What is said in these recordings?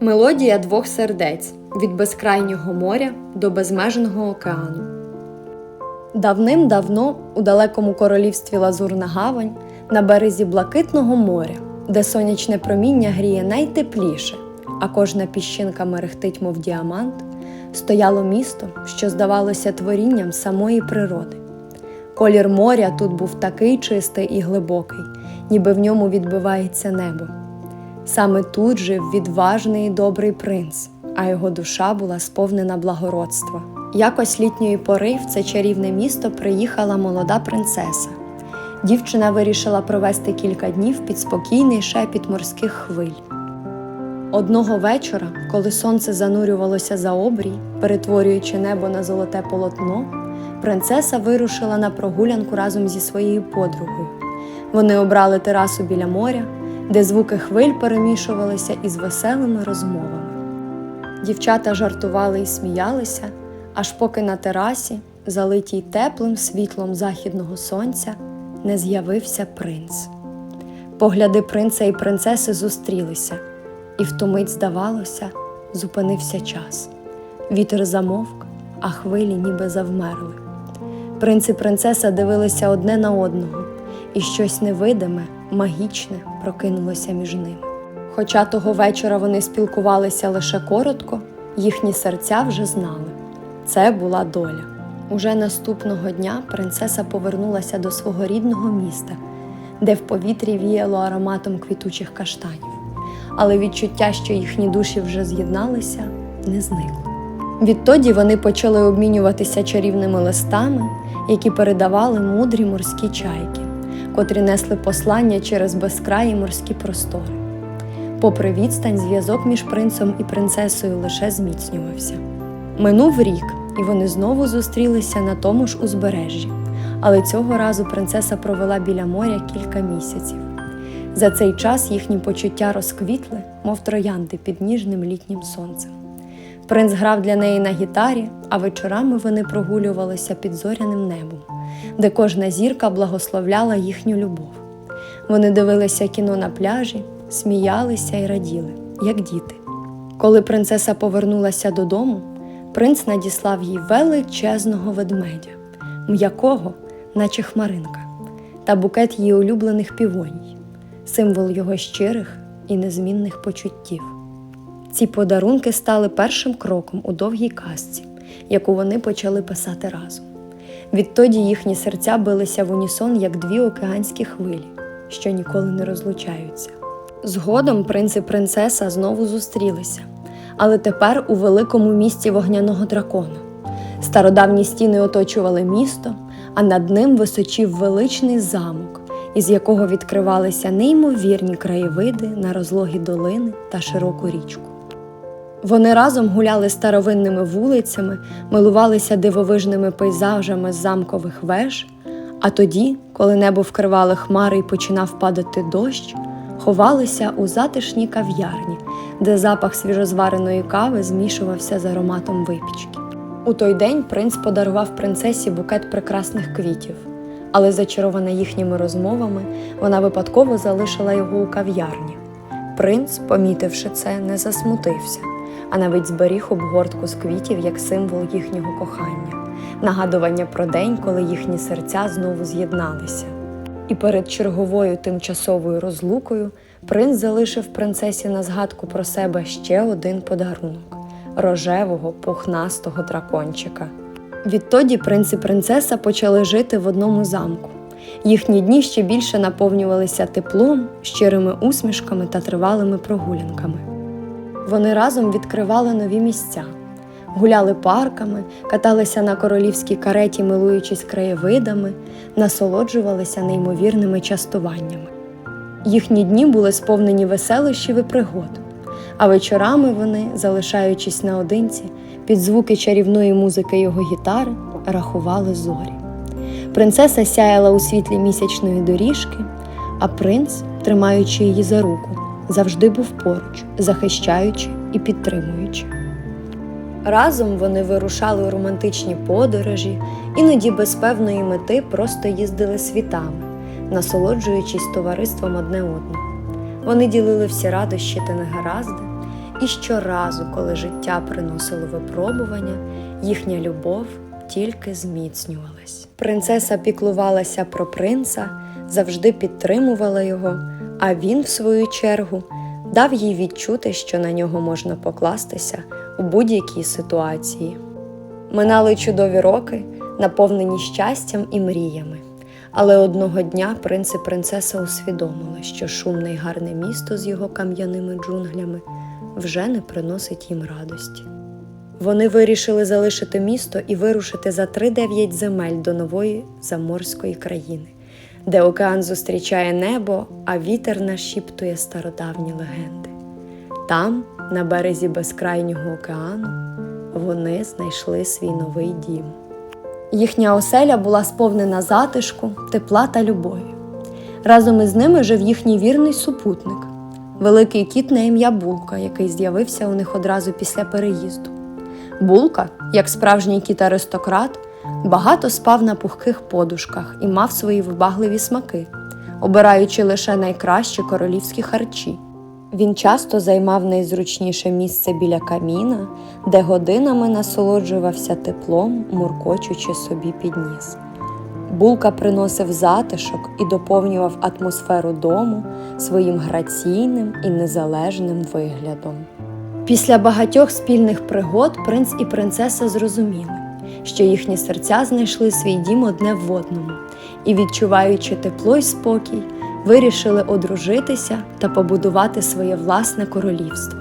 Мелодія двох сердець від безкрайнього моря до безмежного океану. Давним-давно у далекому королівстві Лазурна Гавань на березі Блакитного моря, де сонячне проміння гріє найтепліше, а кожна піщинка мерехтить, мов діамант, стояло місто, що здавалося творінням самої природи. Колір моря тут був такий чистий і глибокий, ніби в ньому відбивається небо. Саме тут жив відважний і добрий принц, а його душа була сповнена благородства. Якось літньої пори в це чарівне місто приїхала молода принцеса. Дівчина вирішила провести кілька днів під спокійний шепіт морських хвиль. Одного вечора, коли сонце занурювалося за обрій, перетворюючи небо на золоте полотно, принцеса вирушила на прогулянку разом зі своєю подругою. Вони обрали терасу біля моря, де звуки хвиль перемішувалися із веселими розмовами. Дівчата жартували і сміялися, аж поки на терасі, залитій теплим світлом західного сонця, не з'явився принц. Погляди принца і принцеси зустрілися, і в ту здавалося, зупинився час. Вітер замовк, а хвилі ніби завмерли. Принц і принцеса дивилися одне на одного, і щось невидиме, магічне прокинулося між ними. Хоча того вечора вони спілкувалися лише коротко, їхні серця вже знали це була доля. Уже наступного дня принцеса повернулася до свого рідного міста, де в повітрі віяло ароматом квітучих каштанів. Але відчуття, що їхні душі вже з'єдналися, не зникло. Відтоді вони почали обмінюватися чарівними листами, які передавали мудрі морські чайки, котрі несли послання через безкраї морські простори. Попри відстань, зв'язок між принцем і принцесою лише зміцнювався. Минув рік, і вони знову зустрілися на тому ж узбережжі, але цього разу принцеса провела біля моря кілька місяців. За цей час їхні почуття розквітли, мов троянди під ніжним літнім сонцем. Принц грав для неї на гітарі, а вечорами вони прогулювалися під зоряним небом, де кожна зірка благословляла їхню любов. Вони дивилися кіно на пляжі, сміялися і раділи, як діти. Коли принцеса повернулася додому, принц надіслав їй величезного ведмедя, м'якого, наче хмаринка, та букет її улюблених півоній, символ його щирих і незмінних почуттів. Ці подарунки стали першим кроком у довгій казці, яку вони почали писати разом. Відтоді їхні серця билися в унісон, як дві океанські хвилі, що ніколи не розлучаються. Згодом принц і принцеса знову зустрілися, але тепер у великому місті вогняного дракона. Стародавні стіни оточували місто, а над ним височів величний замок, із якого відкривалися неймовірні краєвиди на розлогі долини та широку річку. Вони разом гуляли старовинними вулицями, милувалися дивовижними пейзажами з замкових веж, а тоді, коли небо вкривали хмари і починав падати дощ, ховалися у затишній кав'ярні, де запах свіжозвареної кави змішувався з ароматом випічки. У той день принц подарував принцесі букет прекрасних квітів, але зачарована їхніми розмовами, вона випадково залишила його у кав'ярні. Принц, помітивши це, не засмутився, а навіть зберіг обгортку з квітів як символ їхнього кохання, нагадування про день, коли їхні серця знову з'єдналися. І перед черговою тимчасовою розлукою принц залишив принцесі на згадку про себе ще один подарунок рожевого пухнастого дракончика. Відтоді принц і принцеса почали жити в одному замку. Їхні дні ще більше наповнювалися теплом, щирими усмішками та тривалими прогулянками. Вони разом відкривали нові місця, гуляли парками, каталися на королівській кареті, милуючись краєвидами, насолоджувалися неймовірними частуваннями. Їхні дні були сповнені веселощів і пригод, а вечорами вони, залишаючись наодинці, під звуки чарівної музики його гітари, рахували зорі. Принцеса сяяла у світлі місячної доріжки, а принц, тримаючи її за руку, завжди був поруч, захищаючи і підтримуючи. Разом вони вирушали у романтичні подорожі, іноді без певної мети просто їздили світами, насолоджуючись товариством одне одного. Вони ділили всі радощі та негаразди, І щоразу, коли життя приносило випробування, їхня любов тільки зміцнювалась. Принцеса піклувалася про принца, завжди підтримувала його, а він, в свою чергу, дав їй відчути, що на нього можна покластися у будь-якій ситуації. Минали чудові роки, наповнені щастям і мріями. Але одного дня принц і принцеса усвідомили, що шумне й гарне місто з його кам'яними джунглями вже не приносить їм радості. Вони вирішили залишити місто і вирушити за три-дев'ять земель до нової заморської країни, де океан зустрічає небо, а вітер нашіптує стародавні легенди. Там, на березі безкрайнього океану, вони знайшли свій новий дім. Їхня оселя була сповнена затишку, тепла та любові. Разом із ними жив їхній вірний супутник, великий кіт на ім'я Булка, який з'явився у них одразу після переїзду. Булка, як справжній кіт-аристократ, багато спав на пухких подушках і мав свої вибагливі смаки, обираючи лише найкращі королівські харчі. Він часто займав найзручніше місце біля каміна, де годинами насолоджувався теплом, муркочучи собі під ніс. Булка приносив затишок і доповнював атмосферу дому своїм граційним і незалежним виглядом. Після багатьох спільних пригод принц і принцеса зрозуміли, що їхні серця знайшли свій дім одне в одному і, відчуваючи тепло й спокій, вирішили одружитися та побудувати своє власне королівство.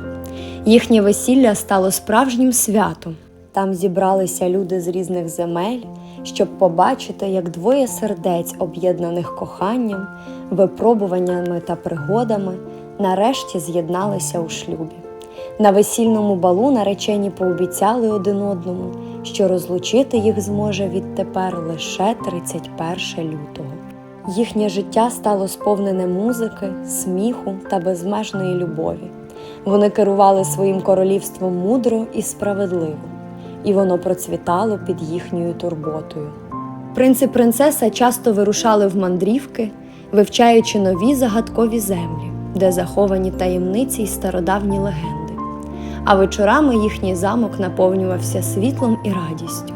Їхнє весілля стало справжнім святом. Там зібралися люди з різних земель, щоб побачити, як двоє сердець, об'єднаних коханням, випробуваннями та пригодами, нарешті з'єдналися у шлюбі. На весільному балу наречені пообіцяли один одному, що розлучити їх зможе відтепер лише 31 лютого. Їхнє життя стало сповнене музики, сміху та безмежної любові. Вони керували своїм королівством мудро і справедливо, і воно процвітало під їхньою турботою. Принц і принцеса часто вирушали в мандрівки, вивчаючи нові загадкові землі, де заховані таємниці й стародавні легенди. А вечорами їхній замок наповнювався світлом і радістю.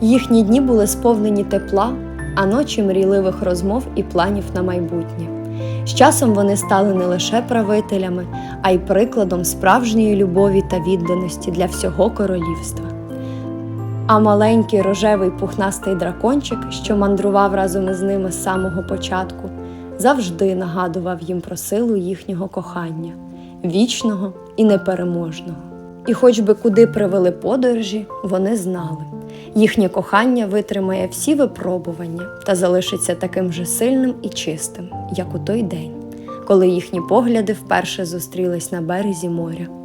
Їхні дні були сповнені тепла, а ночі мрійливих розмов і планів на майбутнє. З часом вони стали не лише правителями, а й прикладом справжньої любові та відданості для всього королівства. А маленький рожевий пухнастий дракончик, що мандрував разом із ними з самого початку, завжди нагадував їм про силу їхнього кохання, вічного і непереможного. І хоч би куди привели подорожі, вони знали, їхнє кохання витримає всі випробування та залишиться таким же сильним і чистим, як у той день, коли їхні погляди вперше зустрілись на березі моря.